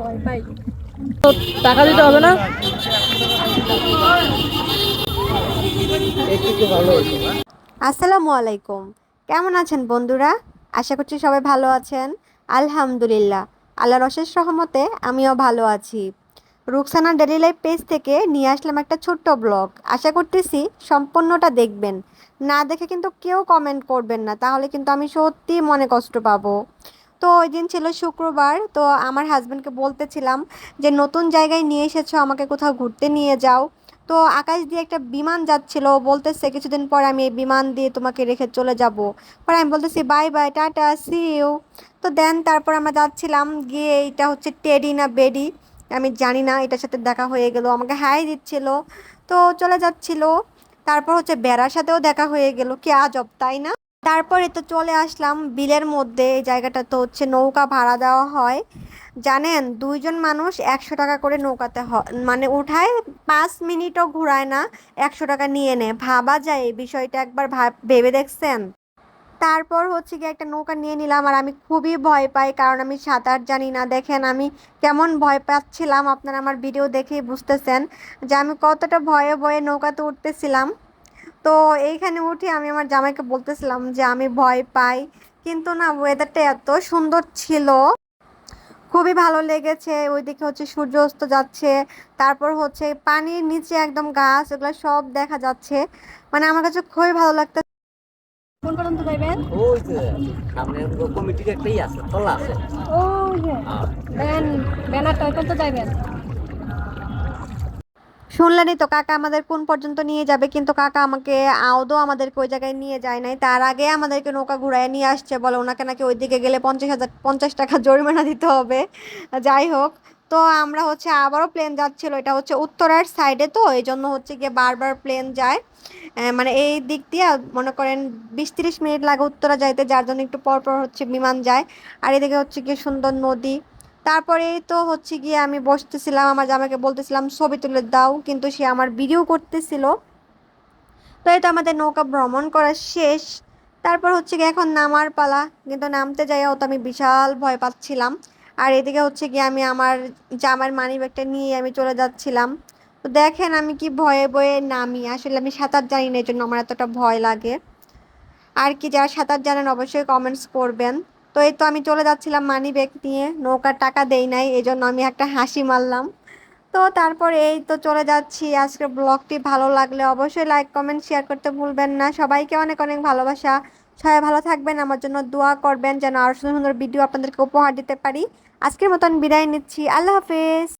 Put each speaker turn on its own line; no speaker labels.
ভয় পাই
টাকা দিতে হবে না?
আসসালামু আলাইকুম। কেমন আছেন বন্ধুরা? আশা করছি সবাই ভালো আছেন। আলহামদুলিল্লাহ, আল্লাহর অশেষ রহমতে আমিও ভালো আছি। রুকসানা ডেলি লাইফ পেজ থেকে নিয়ে আসলাম একটা ছোট্ট ব্লগ। আশা করতেছি সম্পূর্ণটা দেখবেন। না দেখে কিন্তু কেউ কমেন্ট করবেন না, তাহলে কিন্তু আমি সত্যি মনে কষ্ট পাবো। তো ওই দিন ছিল শুক্রবার, তো আমার হাজব্যান্ডকে বলতেছিলাম যে, নতুন জায়গায় নিয়ে এসেছ, আমাকে কোথাও ঘুরতে নিয়ে যাও। তো আকাশ দিয়ে একটা বিমান যাচ্ছিল বলতেছে, কিছুদিন পর আমি এই বিমান দিয়ে তোমাকে রেখে চলে যাব। পরে আমি বলতেছি, bye bye, tata see you তো দেন তারপর আমরা যাচ্ছিলাম, গিয়ে এটা হচ্ছে টেডি না বেডি, আমি জানি না, এটার সাথে দেখা হয়ে গেল, আমাকে হাই দিচ্ছিল। তো চলে যাচ্ছিল, তারপর হচ্ছে বেড়ার সাথেও দেখা হয়ে গেল, কি আজব, তাই না? তারপরে তো চলে আসলাম, বিলের মধ্যে, এই জায়গাটা তো হচ্ছে নৌকা ভাড়া দেওয়া হয়। জানেন, দুইজন মানুষ একশো টাকা করে নৌকাতে মানে উঠায়, পাঁচ মিনিটও ঘোরায় না, একশো টাকা নিয়ে নেয়। ভাবা যায় এই বিষয়টা একবার ভেবে দেখছেন? তারপর হচ্ছে গিয়ে একটা নৌকা নিয়ে নিলাম আর আমি খুবই ভয় পাই, কারণ আমি সাঁতার জানি না। দেখেন, আমি কেমন ভয় পাচ্ছিলাম, আপনারা আমার ভিডিও দেখেই বুঝতেছেন যে আমি কতটা ভয়ে ভয়ে নৌকাতে উঠতেছিলাম। তো এইখানে উঠে আমি আমার জামাইকে বলতেছিলাম যে আমি ভয় পাই কিন্তু না ওয়েদারটা এত সুন্দর ছিল। খুবই ভালো লেগেছে ওইদিকে হচ্ছে সূর্য অস্ত যাচ্ছে তারপর হচ্ছে পানির নিচে একদম গাছ এগুলো সব দেখা যাচ্ছে। মানে আমার কাছে খুবই ভালো লাগতো
কোন পর্যন্ত যাইবেন
ওই যে সামনে কমিটির একটাই আছে তলা আছে।
ও যে ব্যান ব্যানারটা ওই পর্যন্ত যাইবেন।
শুনলেনই তো, কাকা আমাদের কোন পর্যন্ত নিয়ে যাবে? কিন্তু কাকা আমাকে আদৌ আমাদেরকে ওই জায়গায় নিয়ে যায় নাই। তার আগে আমাদেরকে নৌকা ঘুরায় নিয়ে আসছে। বলে ওনাকে নাকি ওই দিকে গেলে পঞ্চাশ হাজার, পঞ্চাশ টাকা জরিমানা দিতে হবে। যাই হোক, তো আমরা হচ্ছে আবারও প্লেন যাচ্ছিল। এটা হচ্ছে উত্তরার সাইডে তো, এই জন্য হচ্ছে গিয়ে বারবার প্লেন যায়। মানে এই দিক দিয়ে মনে করেন বিশ তিরিশ মিনিট লাগে উত্তরা যাইতে। যার জন্য একটু পর পর হচ্ছে বিমান যায়। আর এদিকে হচ্ছে গিয়ে সুন্দর নদী। তারপরেই তো হচ্ছে গিয়ে আমি বসতেছিলাম, আমার জামাকে বলতেছিলাম, ছবি তুলে দাও। কিন্তু সে আমার ভিডিও করতেছিল। তো এই তো আমাদের নৌকা ভ্রমণ করা শেষ। তারপর হচ্ছে গিয়ে এখন নামার পালা। কিন্তু নামতে যাইও তো আমি বিশাল ভয় পাচ্ছিলাম। আর এদিকে হচ্ছে গিয়ে আমি আমার জামার মানি ব্যাগটা নিয়ে আমি চলে যাচ্ছিলাম। তো দেখেন আমি কি ভয়ে ভয়ে নামি। আসলে আমি সাঁতার জানি না এই জন্য আমার এতটা ভয় লাগে। আর কি যারা সাঁতার জানেন অবশ্যই কমেন্টস করবেন। তো এই তো আমি চলে যাচ্ছিলাম মানি ব্যাগ নিয়ে। নৌকার টাকা দেই নাই এই জন্য আমি একটা হাসি মারলাম। তো তারপর এই তো চলে যাচ্ছি। আজকের ব্লগটি ভালো লাগলে অবশ্যই লাইক কমেন্ট শেয়ার করতে ভুলবেন না। সবাইকে অনেক অনেক ভালোবাসা। সবাই ভালো থাকবেন, আমার জন্য দোয়া করবেন যেন আরও সুন্দর সুন্দর ভিডিও আপনাদেরকে উপহার দিতে পারি। আজকের মতন বিদায় নিচ্ছি। আল্লাহ হাফেজ।